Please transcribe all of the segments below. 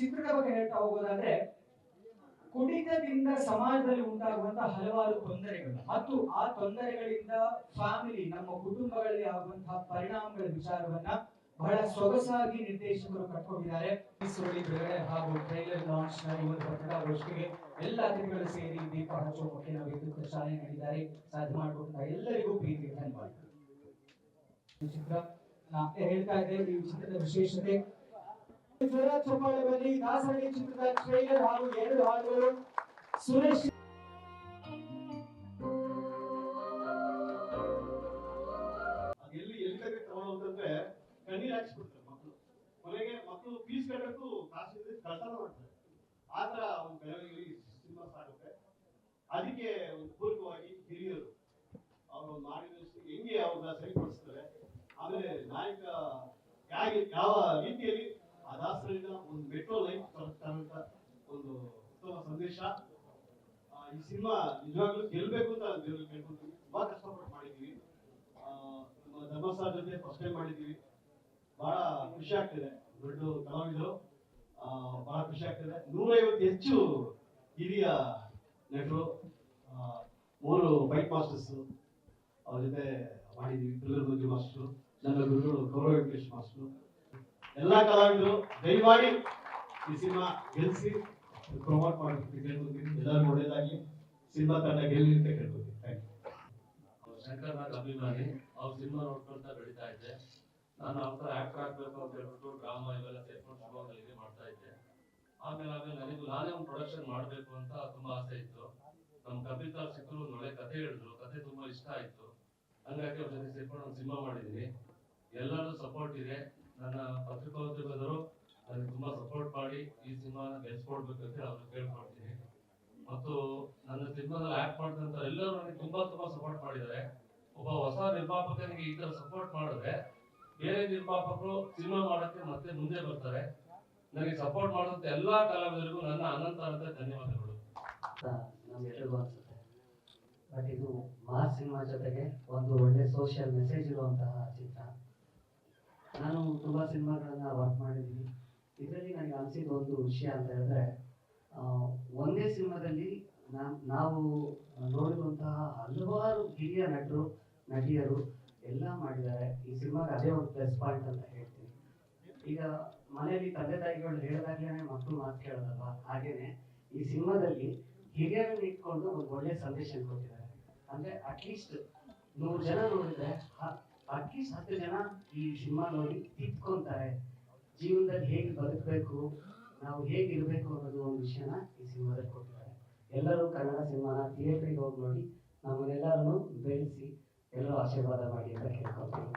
ಚಿತ್ರದ ಬಗ್ಗೆ ಹೇಳ್ತಾ ಹೋಗೋದಾದ್ರೆ, ಕುಡಿತದಿಂದ ಸಮಾಜದಲ್ಲಿ ಉಂಟಾಗುವಂತಹ ಹಲವಾರು ತೊಂದರೆಗಳು. ಮತ್ತು ಆ ತೊಂದರೆಗಳಿಂದ ಫ್ಯಾಮಿಲಿ ನಮ್ಮ ಕುಟುಂಬಗಳಲ್ಲಿ ಆಗುವಂತಹ ಪರಿಣಾಮಗಳ ವಿಚಾರವನ್ನ ಬಹಳ ಸೊಗಸಾಗಿ ನಿರ್ದೇಶಕರು ಕಟ್ಕೊಂಡಿದ್ದಾರೆ. ಬಿಡುಗಡೆ ಹಾಗೂ ಟ್ರೈಲರ್ ಲಾಂಚ್ನ ಎಲ್ಲ ಅತಿಥಿಗಳು ಸೇರಿ ದೀಪ ಹಚ್ಚುವ ಮುಖ್ಯ ವಿದ್ಯುತ್ ಚಾಲನೆ ನೀಡಿದ್ದಾರೆ. ಸಾಧ್ಯ ಮಾಡಿಕೊಟ್ಟಂತಹ ಎಲ್ಲರಿಗೂ ಪ್ರೀತಿ ಧನ್ಯವಾದ ಚಿತ್ರ ಹೇಳ್ತಾ ಇದ್ದೇವೆ ಈ ಚಿತ್ರದ ವಿಶೇಷತೆ ಜ್ವರ ಚಪ್ಪಾಳೆ ಬನ್ನಿ. ದಾಸರಳ್ಳಿ ಚಿತ್ರದ ಟ್ರೈಲರ್ ಹಾಗೂ ಎರಡು ಹಾಡುಗಳು. ಸುರೇಶ್ ಹಾಕ್ಸ್ಬಿಡ್ತಾರೆ ಮಕ್ಕಳು ಕೊನೆಗೆ ಮಕ್ಕಳು ಫೀಸ್ ಕಟ್ಟಕ್ಕೂ ಕಾಸಿದ್ರೆ ಕಳ್ತನ ಮಾಡ್ತಾರೆ. ಆತರ ಒಂದು ಬೆಳವಣಿಗೆ ಸಿನಿಮಾ ಆಗುತ್ತೆ ಅದಕ್ಕೆ ಒಂದು ಪೂರಕವಾಗಿ ಹಿರಿಯರು ಅವರು ಮಾರ್ಗದರ್ಶಿ ಹೆಂಗೆ ಅವ್ರನ್ನ ಸರಿಪಡಿಸ್ತಾರೆ. ಆಮೇಲೆ ನಾಯಕ ಹೇಗೆ, ಯಾವ ರೀತಿಯಲ್ಲಿ ಆ ದಾಸರಿಂದ ಒಂದು ಮೆಟ್ರೋ ಲೈಫ್ ತರಂತ ಒಂದು ಉತ್ತಮ ಸಂದೇಶ ಆ, ಈ ಸಿನಿಮಾ ನಿಜವಾಗ್ಲೂ ಗೆಲ್ಬೇಕು ಅಂತ ಕೇಳ್ಕೊಂತೀವಿ ತುಂಬಾ ಕಷ್ಟಪಟ್ಟು ಮಾಡಿದೀವಿ. ನಮ್ಮ ಧರ್ಮಸ್ಥಳ ಜೊತೆ ಫಸ್ಟ್ ಟೈಮ್ ಮಾಡಿದೀವಿ. ಬಹಳ ಖುಷಿ ಆಗ್ತಿದೆ. ದೊಡ್ಡ ಕಲಾವಿದರು. ಬಹಳ ಖುಷಿ ಆಗ್ತಿದೆ. ನೂರೈವತ್ತು ಹೆಚ್ಚು ಹಿರಿಯ ನಟರು ಮೂರು ಬೈಕ್ ಮಾಸ್ಟರ್ಸ್ ಅವ್ರ ಜೊತೆ ಮಾಡಿದೀವಿ. ತ್ರಿಲ್ಲರ್ ಮಂಜು ಮಾಸ್ಟರ್ ನನ್ನ ಗುರುಗಳು ಗೌರವ ವೆಂಕಟೇಶ್ ಮಾಸ್ಟರ್ ಎಲ್ಲ ಕಲಾವಿದರು, ದಯಮಾಡಿ ಈ ಸಿನಿಮಾ ಗೆಲ್ಸಿ. ಪ್ರಮೋಟ್ ಮಾಡಬೇಕು ಕೇಳ್ಕೊತೀನಿ ಎಲ್ಲರೂ ಒಳ್ಳೇದಾಗಿ ಸಿನಿಮಾ ತಂಡ ಗೆಲ್ಲಿ ಅಂತ ಕೇಳ್ಕೊತೀನಿ ಶಂಕರ್ ನಾಗ್ ಅಭಿಮಾನಿ ಅವ್ರ ಸಿನಿಮಾ ನೋಡ್ಕೊಳ್ತಾ ಬೆಳೀತಾ ಇದ್ದೆ ನಾನು ಅವ್ರ ಆಕ್ಟರ್ ಆಗ್ಬೇಕು ಅಂತ ಹೇಳ್ಬಿಟ್ಟು ಡ್ರಾಮಾ ಇವೆಲ್ಲ ಸೇರ್ಕೊಂಡು ಶಿವಮೊಗ್ಗದಲ್ಲಿ ಮಾಡ್ತಾ ಇದ್ದೆ ಆಮೇಲೆ ಆಮೇಲೆ ನನಗೂ ನಾನೇ ಒಂದು ಪ್ರೊಡಕ್ಷನ್ ಮಾಡಬೇಕು ಅಂತ ತುಂಬಾ ಆಸೆ ಇತ್ತು ನಮ್ಮ ಕಪಿತಾ ಸಿಕ್ಕರು ಒಳ್ಳೆ ಕಥೆ ಹೇಳಿದ್ರು ಕಥೆ ತುಂಬಾ ಇಷ್ಟ ಆಯ್ತು ಹಂಗಾಗಿ ಅವ್ರ ಜೊತೆ ಸೇರ್ಕೊಂಡು ಒಂದು ಸಿನಿಮಾ ಮಾಡಿದೀನಿ ಎಲ್ಲರೂ ಸಪೋರ್ಟ್ ಇದೆ ನನ್ನ ಪತ್ರಿಕೋದ್ಯಮದವರು ನನಗೆ ತುಂಬಾ ಸಪೋರ್ಟ್ ಮಾಡಿ ಈ ಸಿನಿಮಾನ ಗೆಲ್ಸ್ಕೊಡ್ಬೇಕು ಅಂತ ಅವ್ರಿಗೆ ಕೇಳ್ಕೊಳ್ತೀನಿ ಮತ್ತು ನನ್ನ ಸಿನಿಮಾದಲ್ಲಿ ಆಕ್ಟ್ ಮಾಡಿದಂತ ಎಲ್ಲರೂ ನನಗೆ ತುಂಬಾ ತುಂಬಾ ಸಪೋರ್ಟ್ ಮಾಡಿದ್ದಾರೆ. ಒಬ್ಬ ಹೊಸ ನಿರ್ಮಾಪಕನಿಗೆ ಈ ಥರ ಸಪೋರ್ಟ್ ಮಾಡಿದ್ರೆ ಬೇರೆ ನಿರ್ಮಾಪಕರು ಸಿನಿಮಾ ಮಾಡೋಕ್ಕೆ ಮತ್ತೆ ಮುಂದೆ ಬರ್ತಾರೆ. ನನಗೆ ಸಪೋರ್ಟ್ ಮಾಡಿದಂತ ಎಲ್ಲಾ ಕಲಾವಿದರಿಗೂ ನನ್ನ ಅನಂತ ಅಂತ ಧನ್ಯವಾದಗಳು ಬಟ್ ಇದು ಮಾಸ್ ಸಿನಿಮಾ ಜೊತೆಗೆ ಒಂದು ಒಳ್ಳೆ ಸೋಷಿಯಲ್ ಮೆಸೇಜ್ ಇರುವಂತಹ ಚಿತ್ರ. ನಾನು ತುಂಬಾ ಸಿನಿಮಾಗಳನ್ನ ವರ್ಕ್ ಮಾಡಿದ್ದೀನಿ. ಇದರಲ್ಲಿ ನನಗೆ ಅನಿಸಿದ ಒಂದು ವಿಷಯ ಅಂತ ಹೇಳಿದ್ರೆ ಒಂದೇ ಸಿನಿಮಾದಲ್ಲಿ ನಾವು ನೋಡಿರುವಂತಹ ಹಲವಾರು ಹಿರಿಯ ನಟರು, ನಟಿಯರು ಎಲ್ಲ ಮಾಡಿದ್ದಾರೆ. ಈ ಸಿನಿಮಾಗೆ ಅದೇ ಒಂದು ಪ್ಲಸ್ ಪಾಯಿಂಟ್ ಅಂತ ಹೇಳ್ತೀನಿ. ಈಗ ಮನೆಯಲ್ಲಿ ತಂದೆ ತಾಯಿಗಳು ಹೇಳಿದಾಗ್ಲೇ ಮಕ್ಕಳು ಮಾತು ಕೇಳೋದಲ್ವ? ಹಾಗೇನೆ ಈ ಸಿನಿಮಾದಲ್ಲಿ ಹಿರಿಯರನ್ನ ಇಟ್ಕೊಂಡು ಒಂದು ಒಳ್ಳೆ ಸಂದೇಶ ಕೊಟ್ಟಿದ್ದಾರೆ. ಅಂದ್ರೆ ಅಟ್ಲೀಸ್ಟ್ ನೂರು ಜನ ನೋಡಿದ್ರೆ ಅಟ್ಲೀಸ್ಟ್ ಹತ್ತು ಜನ ಈ ಸಿನಿಮಾ ನೋಡಿ ತಿದ್ಕೊಂತಾರೆ. ಜೀವನದಲ್ಲಿ ಹೇಗೆ ಬದುಕಬೇಕು ನಾವು ಹೇಗೆ ಇರಬೇಕು ಅನ್ನೋದು ಒಂದು ವಿಷಯನ ಈ ಸಿನಿಮಾದಲ್ಲಿ ಕೊಟ್ಟಿದ್ದಾರೆ. ಎಲ್ಲರೂ ಕನ್ನಡ ಸಿನಿಮಾನ ಥಿಯೇಟ್ರಿಗೆ ಹೋಗಿ ನೋಡಿ ನಮ್ಮನ್ನೆಲ್ಲರನ್ನು ಬೆಳೆಸಿ ಎಲ್ಲರೂ ಆಶೀರ್ವಾದ ಮಾಡಿ ಅಂತ ಕೇಳ್ಕೊಳ್ತೀನಿ.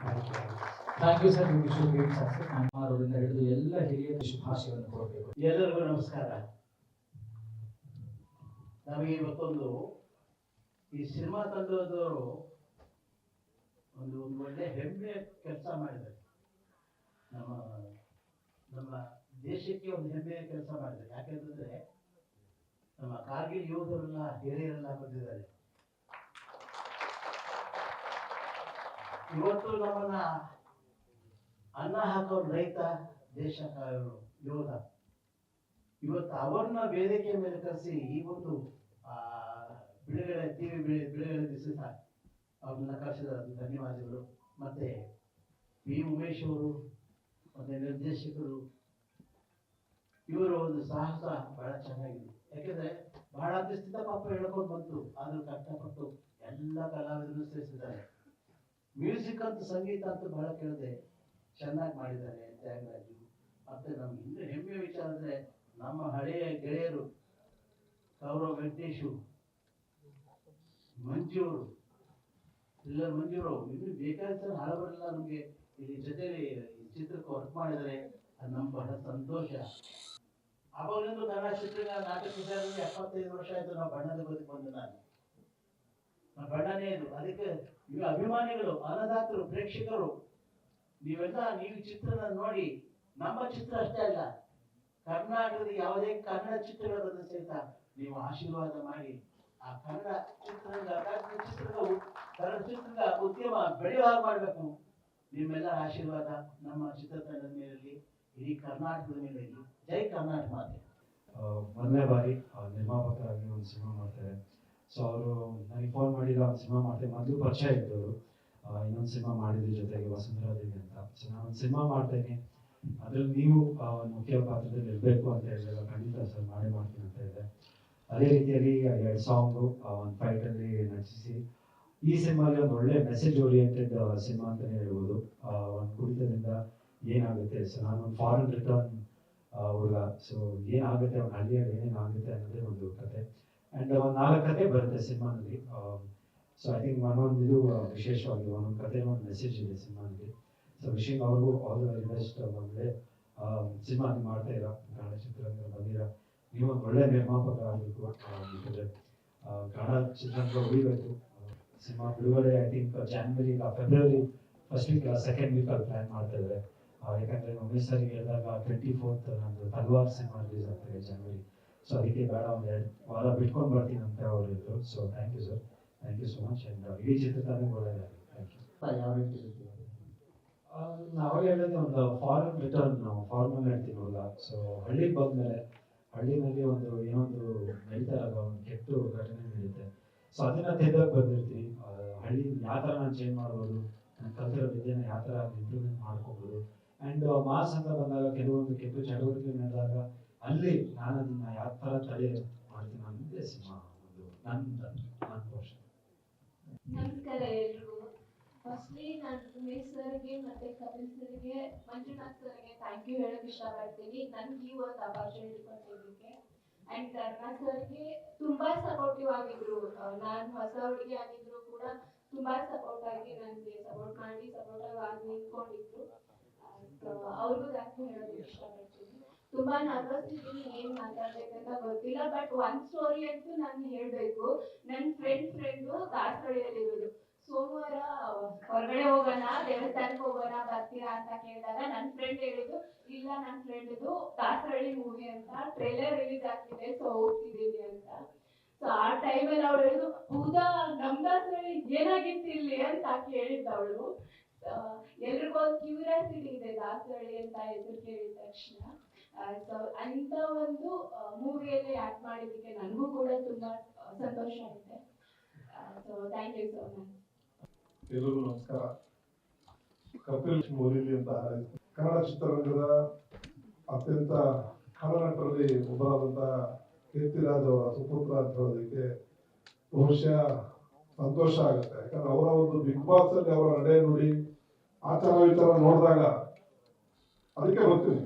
ಥ್ಯಾಂಕ್ ಯು ಸರ್ ವಿಶ್ ಶುಭ ಮಾಡೋದ್ರಿಂದ ಹಿಡಿದು ಎಲ್ಲ ಹಿರಿಯ ಶುಭಾಶಯವನ್ನು ಕೊಡಬೇಕು ಎಲ್ಲರಿಗೂ ನಮಸ್ಕಾರ. ನಮಗೆ ಇವತ್ತೊಂದು ಈ ಸಿನಿಮಾ ತಂಡದವರು ಒಂದು ಒಂದು ಒಳ್ಳೆ ಹೆಮ್ಮೆ ಕೆಲಸ ಮಾಡಿದ್ದಾರೆ. ನಮ್ಮ ನಮ್ಮ ದೇಶಕ್ಕೆ ಒಂದು ಹೆಮ್ಮೆಯ ಕೆಲಸ ಮಾಡಿದ್ದಾರೆ. ಯಾಕೆಂತಂದ್ರೆ ನಮ್ಮ ಕಾರ್ಗಿಲ್ ಯೋಧರೆಲ್ಲ ಹಿರಿಯರೆಲ್ಲ ಬಂದಿದ್ದಾರೆ. ಇವತ್ತು ನಮ್ಮನ್ನ ಅನ್ನ ಹಾಕೋ ರೈತ ದೇಶ ಯೋಧ. ಇವತ್ತು ಅವ್ರನ್ನ ವೇದಿಕೆ ಮೇಲೆ ಕರೆಸಿ ಈ ಒಂದು ಆ, ಬಿಡುಗಡೆ ಟಿವಿ ಬಿಡುಗಡೆ ದಿವಸ ಅವ್ರನ್ನ ಕರೆಸಿದ ಧನ್ಯವಾದಗಳು. ಮತ್ತೆ ಪಿ ಉಮೇಶ್ ಅವರು ಮತ್ತೆ ನಿರ್ದೇಶಕರು, ಇವರ ಒಂದು ಸಾಹಸ ಬಹಳ ಚೆನ್ನಾಗಿದೆ. ಯಾಕೆಂದ್ರೆ ಬಹಳ ದಿವಸದಿಂದ ಪಾಪ ಹೇಳ್ಕೊಂಡು ಬಂತು, ಆದ್ರೂ ಕಷ್ಟಪಟ್ಟು ಎಲ್ಲ ಕಲಾವಿದರು ಸೇರಿಸಿದ್ದಾರೆ. ಮ್ಯೂಸಿಕ್ ಅಂತ ಸಂಗೀತ ಅಂತ ಬಹಳ ಕೇಳಿದೆ. ಚೆನ್ನಾಗಿ ಮಾಡಿದ್ದಾರೆ ತ್ಯಾಗರಾಜು. ಮತ್ತೆ ನಮ್ಗೆ ಇನ್ನೂ ಹೆಮ್ಮೆಯ ವಿಚಾರ ಅಂದ್ರೆ ನಮ್ಮ ಹಳೆಯ ಗೆಳೆಯರು ಗೌರವ್ ವೆಂಕಟೇಶು ಮಂಜೂರು ಇಲ್ಲ ಮಂದಿಯವರು ಇನ್ನು ಬೇಕಾದ ಹಲವರೆಲ್ಲ ನಮ್ಗೆ ಇಲ್ಲಿ ಜೊತೆಲಿ ಚಿತ್ರಕ್ಕೆ ವರ್ಕ್ ಮಾಡಿದರೆ ಅದು ಬಹಳ ಸಂತೋಷ. ಅವಾಗಿಂದ ಕನ್ನಡ ಚಿತ್ರಗಳ ನಾಟಕ ವಿಚಾರದಲ್ಲಿ ಎಪ್ಪತ್ತೈದು ವರ್ಷ ಆಯ್ತು ನಾವು ಬಣ್ಣದ ಬದುಕು ಬಂದು ನಾನು. ನಮ್ಮ ಬಣ್ಣನೇ ಇದು. ಅದಕ್ಕೆ ನೀವು ಅಭಿಮಾನಿಗಳು ಅನ್ನದಾತರು ಪ್ರೇಕ್ಷಕರು, ನೀವೆಲ್ಲ ನೀವು ಚಿತ್ರನ ನೋಡಿ, ನಮ್ಮ ಚಿತ್ರ ಅಷ್ಟೇ ಅಲ್ಲ, ಕರ್ನಾಟಕದ ಯಾವುದೇ ಕನ್ನಡ ಚಿತ್ರಗಳ ಬಂದ ಸಹಿತ ನೀವು ಆಶೀರ್ವಾದ ಮಾಡಿ. ಆ ಕನ್ನಡ ಚಿತ್ರರಂಗ ಕನ್ನಡ ಚಿತ್ರರಂಗ ಉದ್ಯಮ ಬೆಳೆಯುವ ಹಾಗೆ ಮಾಡಬೇಕು. ನಿಮ್ಮೆಲ್ಲರ ಆಶೀರ್ವಾದ ನಮ್ಮ ಚಿತ್ರತಂಡದ ಮೇಲಿರಲಿ ಇಡೀ ಕರ್ನಾಟಕದ ಮೇಲೆ ಇರಲಿ ಜೈ ಕರ್ನಾಟಕ ಮಾತೆ. ಮೊದಲನೇ ಬಾರಿ ನಿರ್ಮಾಪಕರಾಗಿ ಒಂದು ಸಿನಿಮಾ ಮಾಡ್ತಾರೆ. ಸೊ ಅವರು ನನಗೆ ಫೋನ್ ಮಾಡಿದ ಒಂದು ಸಿನಿಮಾ ಮಾಡ್ತೇವೆ ಮೊದಲು ಪರಿಚಯ ಇದ್ದವರು. ಇನ್ನೊಂದು ಸಿನಿಮಾ ಮಾಡಿದ್ರ ಜೊತೆಗೆ ವಸುಂಧರಾ ದೇವಿ ಅಂತ. ಸೊ ನಾನು ಒಂದು ಸಿನಿಮಾ ಮಾಡ್ತೇನೆ. ಅದ್ರಲ್ಲಿ ನೀವು ಮುಖ್ಯ ಪಾತ್ರದಲ್ಲಿ ಇರಬೇಕು ಅಂತ ಹೇಳಿದಾಗ ಖಂಡಿತ ಸರ್ ಮಾಡೇ ಮಾಡ್ತೀನಿ ಅದೇ ರೀತಿಯಲ್ಲಿ ಎರಡು ಸಾಂಗು ಒಂದು ಫೈಟಲ್ಲಿ ನಟಿಸಿ. ಈ ಸಿನಿಮಾಲಿ ಒಂದು ಒಳ್ಳೆ ಮೆಸೇಜ್ ಓರಿಯೆಂಟೆಡ್ ಸಿನಿಮಾ ಅಂತಲೇ ಹೇಳ್ಬೋದು. ಒಂದು ಕುಡಿತದಿಂದ ಏನಾಗುತ್ತೆ? ಸೊ ಒಂದು ಫಾರಿನ್ ರಿಟರ್ನ್ ಹುಡುಗ. ಸೊ ಏನಾಗುತ್ತೆ? ಅವ್ನ ಹಳ್ಳಿಯಲ್ಲಿ ಏನೇನಾಗುತ್ತೆ ಅನ್ನೋದೇ ಒಂದು ಕತೆ. ಆ್ಯಂಡ್ ಒಂದು ನಾಲ್ಕು ಕತೆ ಬರುತ್ತೆ ಸಿನಿಮಾನಲ್ಲಿ ಸೊ ಐ ಥಿಂಕ್ ಒಂದೊಂದು ಇದು ವಿಶೇಷವಾಗಿ ಒಂದೊಂದು ಕತೆ ಒಂದು ಮೆಸೇಜ್ ಇದೆ ಸಿನಿಮಾನಲ್ಲಿ ಸೊ ವಿಶಿಂಗ್ ಅವ್ರಿಗೂ ಆಲ್ ದ ವೆರಿ ಬೆಸ್ಟ್ ಒಳ್ಳೆ ಸಿನಿಮಾ ಮಾಡ್ತಾ ಇರೋ ಕನ್ನಡ ಚಿತ್ರರಂಗ ಬಂದಿರೋ ನೀವು ಒಳ್ಳೆ ನಿರ್ಮಾಪಕ ಆಗಬೇಕು ಯಾಕಂದರೆ ಕನ್ನಡ ಚಿತ್ರರಂಗ ಉಳಿಬೇಕು. ಸಿನಿಮಾ ಬಿಡುಗಡೆ I think January February first week second ವೀಕಲ್ಲಿ ಪ್ಲ್ಯಾನ್ ಮಾಡ್ತಾ ಇದ್ದಾರೆ ಯಾಕಂದ್ರೆ ಉಮೇಶ್ ಸರಿಗೆ ಹೇಳಿದಾಗ ಟ್ವೆಂಟಿ ಫೋರ್ತ್ ನಂದು ತಲ್ವಾರ್ ಸಿನಿಮಾ ರಿಲೀಸ್ ಆಗ್ತದೆ ಜನವರಿ ಸೊ ಅದಕ್ಕೆ ಬೇಡ ಒಂದು ಎರಡು ವಾರ ಬಿಟ್ಕೊಂಡು ಬರ್ತೀನಿ ಅಂತ ಅವ್ರು ಹೇಳಿದ್ರು. So thank you sir thank you so much and ಇಡೀ ಚಿತ್ರತಾನೇ ಒಳ್ಳೆಯದಾಗಲಿ ಥ್ಯಾಂಕ್ ಯು ಯಾವ ರೀತಿ? ನಾವು ಒಂದು ಫಾರಿನ್ ರಿಟರ್ನ್ ನಾವು ಫಾರ್ಮಲ್ ಹೇಳ್ತೀವಲ್ಲ. ಸೊ ಹಳ್ಳಿಗೆ ಬಂದ್ಮೇಲೆ ಹಳ್ಳಿನಲ್ಲಿ ಒಂದು ಏನೊಂದು ನಡೀತಾ ಒಂದು ಕೆಟ್ಟ ಘಟನೆ ನಡೆಯುತ್ತೆ ಸೊ ಅದನ್ನ ತೆಗೆದಾಗ ಬಂದಿರ್ತೀವಿ ಆ, ಹಳ್ಳಿ ಯಾವ ಥರ ನಾನು ಚೇಂಜ್ ಮಾಡ್ಬೋದು ನನ್ನ ಕಲ್ತಿರೋ ವಿದ್ಯೆನ ಯಾವ ಥರ ಇಂಪ್ರೂವ್ಮೆಂಟ್ ಮಾಡ್ಕೋಬೋದು. ಆ್ಯಂಡ್ ಮಾಸ್ ಅಂತ ಬಂದಾಗ ಕೆಲವೊಂದು ಕೆಟ್ಟ ಚಟುವಟಿಕೆ ನಡೆದಾಗ ಅಲ್ಲಿ ನಾನು ಅದನ್ನ ಯಾವ ಥರ ತಡೆ ಮಾಡ್ತೀನಿ ಅನ್ನೋದೇ ಸಿನಿಮಾ ಒಂದು ನನ್ನ ನನ್ನ ನಮಸ್ಕಾರ ಎಲ್ರಿಗೂ. ಫಸ್ಟ್ಲಿ ನಾನು ಉಮೇಶ್ ಸರ್ಗೆ ಮತ್ತೆ ಕಪಿಲ್ ಸರ್ಗೆ, ಮಂಜುನಾಥ್ ಸರ್ಗೆ ಥ್ಯಾಂಕ್ ಯು ಹೇಳಕ್ ಇಷ್ಟಪಡ್ತೀನಿ. ನನ್ಗೆ ಈ ಒಂದು ಅಪರ್ಚುನಿಟಿ ಕೊಟ್ಟಿದ್ದಕ್ಕೆ ಅಂಡ್ ಕರ್ಣ ಸರ್ಗೆ ತುಂಬಾ ಸಪೋರ್ಟಿವ್ ಆಗಿದ್ರು. ನಾನು ಹೊಸ ಹುಡುಗಿ ಆಗಿದ್ರು ಕೂಡ ತುಂಬಾ ಸಪೋರ್ಟ್ ಆಗಿ ನನಗೆ ಸಪೋರ್ಟ್ ಮಾಡಿ ಸಪೋರ್ಟ್ ಆಗಿ ನಿಂತ್ಕೊಂಡಿದ್ರು. ಅವ್ರಿಗೂ ಥ್ಯಾಂಕ್ ಯು ಹೇಳೋದಕ್ಕೆ ಇಷ್ಟಪಡ್ತೀನಿ. ತುಂಬಾ ನರ್ವಸ್ ಇದ್ದೀನಿ, ಏನ್ ಮಾತಾಡ್ಬೇಕಂತ ಗೊತ್ತಿಲ್ಲ ಬಟ್ ಒಂದ್ ಸ್ಟೋರಿ ಅಂತೂ ನಾನು ಹೇಳ್ಬೇಕು. ನನ್ನ ಫ್ರೆಂಡ್ ಫ್ರೆಂಡು ದಾಸರಳ್ಳಿಯಲ್ಲಿರೋದು ಸೋಮವಾರ, ಹೊರಗಡೆ ಹೋಗೋಣ ದೇವಸ್ಥಾನಕ್ಕೆ ಹೋಗೋಣ, ಬರ್ತೀರಾ ಅಂತ ಕೇಳಿದಾಗ ನನ್ನ ಫ್ರೆಂಡ್ ಹೇಳಿದ್ದು, ಇಲ್ಲ ನನ್ನ ಫ್ರೆಂಡ್ದು ದಾಸರಳ್ಳಿ ಮೂವಿ ಅಂತ ಟ್ರೇಲರ್ ರಿಲೀಸ್ ಆಗ್ತಿದೆ ಸೊ ಹೋಗ್ತಿದ್ದೀವಿ ಅಂತ. ಸೊ ಆ ಟೈಮಲ್ಲಿ ಅವಳು ಹೇಳಿದ್ರು, ಹೌದಾ, ನಮ್ ದಾಸರಳ್ಳಿ ಏನಾಗಿತ್ತು ಇಲ್ಲಿ? ಅಂತ ಕೇಳಿದ್ದ ಅವಳು ಎಲ್ರಿಗೂ ಒಂದು ಕ್ಯೂರಿಯಾಸಿಟಿ ಇದೆ ದಾಸರಳ್ಳಿ ಅಂತ ಹೆಸರು ಕೇಳಿದ ತಕ್ಷಣ. ಸೊ ಅಂತ ಒಂದು ಮೂವಿಯಲ್ಲಿ ಆಕ್ಟ್ ಮಾಡಿದ್ದಕ್ಕೆ ನನಗೂ ಕೂಡ ತುಂಬಾ ಸಂತೋಷ ಆಗಿದೆ so thank you so much ಎಲ್ಲರಿಗೂ ನಮಸ್ಕಾರ. ಕಪಿಲ್ ಮೋರಿಲಿ ಅಂತ ಕನ್ನಡ ಚಿತ್ರರಂಗದ ಅತ್ಯಂತ ಕಲಾನಟರಲ್ಲಿ ಒಬ್ಬರಾದಂತಹ ಕೀರ್ತಿರಾಜ್ ಅವರ ಸುಪುತ್ರ ಅಂತ ಹೇಳೋದಕ್ಕೆ ಬಹುಶಃ ಸಂತೋಷ ಆಗುತ್ತೆ. ಯಾಕಂದ್ರೆ ಅವರ ಒಂದು ಬಿಗ್ ಬಾಸ್ ಅಲ್ಲಿ ಅವರ ನಡೆ ನೋಡಿ ಆಚಾರ ವಿಚಾರ ನೋಡಿದಾಗ ಅದಕ್ಕೆ ಬರ್ತೀನಿ.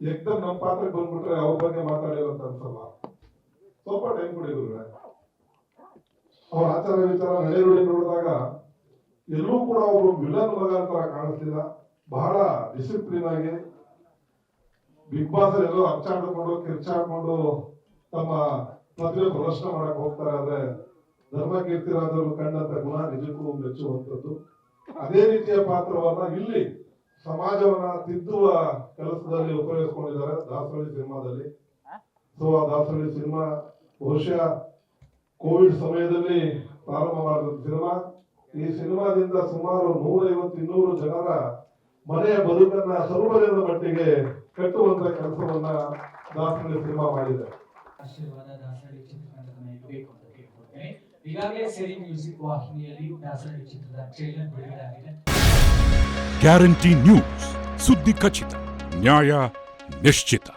ಎಕ್ದಮ್ ನಮ್ಮ ಪಾತ್ರಕ್ಕೆ ಬಂದ್ಬಿಟ್ರೆ ಅವ್ರ ಬಗ್ಗೆ ಮಾತಾಡಿರೋ ಅಂತ ಅನ್ಸಲ್ಲ ಸ್ವಲ್ಪ ಟೈಮ್ ಕೊಡಿ ಅವ್ರ ಆಚಾರ ವಿಚಾರ ನಡೆಯುವಳಿ ನೋಡಿದಾಗ ಎಲ್ಲೂ ಕೂಡ ಅವರು ವಿಲನ್ ಮಗ ಅಂತ ಕಾಣಿಸ್ಲಿಲ್ಲ. ಬಹಳ ಡಿಸಿಪ್ಲಿನ್ ಆಗಿ ಬಿಗ್ ಬಾಸ್ ಅಲ್ಲಿ ಎಲ್ಲೋ ಅಚ್ಚಾಡ್ಕೊಂಡು ಕಿರ್ಚಾಡ್ಕೊಂಡು ತಮ್ಮ ಮದುವೆ ಪ್ರದರ್ಶನ ಮಾಡಕ್ ಹೋಗ್ತಾರೆ. ಆದ್ರೆ ಧರ್ಮ ಕೀರ್ತಿರಾದವರು ಕಂಡಂತ ಗುಣ ನಿಜಕ್ಕೂ ಮೆಚ್ಚುವಂಥದ್ದು. ಅದೇ ರೀತಿಯ ಪಾತ್ರವನ್ನ ಇಲ್ಲಿ ಸಮಾಜವನ್ನ ತಿದ್ದುವ ಕೆಲಸದಲ್ಲಿ ಉಪಯೋಗಿಸ್ಕೊಂಡಿದ್ದಾರೆ. ದಾಸರಳ್ಳಿ ಸಿನಿಮಾದಲ್ಲಿ. ಸೊ ಆ ದಾಸರಳ್ಳಿ ಸಿನಿಮಾ ಬಹುಶಃ ಕೋವಿಡ್ ಸಮಯದಲ್ಲಿ ಪ್ರಾರಂಭವಾದ ಸಿನಿಮಾ. ಈ ಸಿನಿಮಾದಿಂದ ಸುಮಾರು ನೂರೈವತ್ತು ಇನ್ನೂರು ಜನರ ಮನೆಯ ಬದುಕನ್ನ ಸ್ವಲ್ಪ ದಿನದ ಮಟ್ಟಿಗೆ ಕಟ್ಟುವಂತ ಕೆಲಸವನ್ನ ದಾಸರಳ್ಳಿ ಸಿನಿಮಾ ಮಾಡಿದೆ. ಆಶೀರ್ವಾದ ದಾಸರಳ್ಳಿ ಚಿತ್ರತಂಡದ ಮೇಲೆ ಬೇಕು ಅಂತ ಕೇಳ್ಕೊಳ್ತೇನೆ. ಈಗಾಗಲೇ ಸಿರಿ ಮ್ಯೂಸಿಕ್ ವಾಹಿನಿಯಲ್ಲಿ ದಾಸರಳ್ಳಿ ಚಿತ್ರದ ಟ್ರೇಲರ್ ಬಿಡುಗಡೆ ಆಗಿದೆ ಗ್ಯಾರಂಟಿ ನ್ಯೂಸ್ ಸುದ್ದಿ ಖಚಿತ ನ್ಯಾಯ ನಿಶ್ಚಿತ.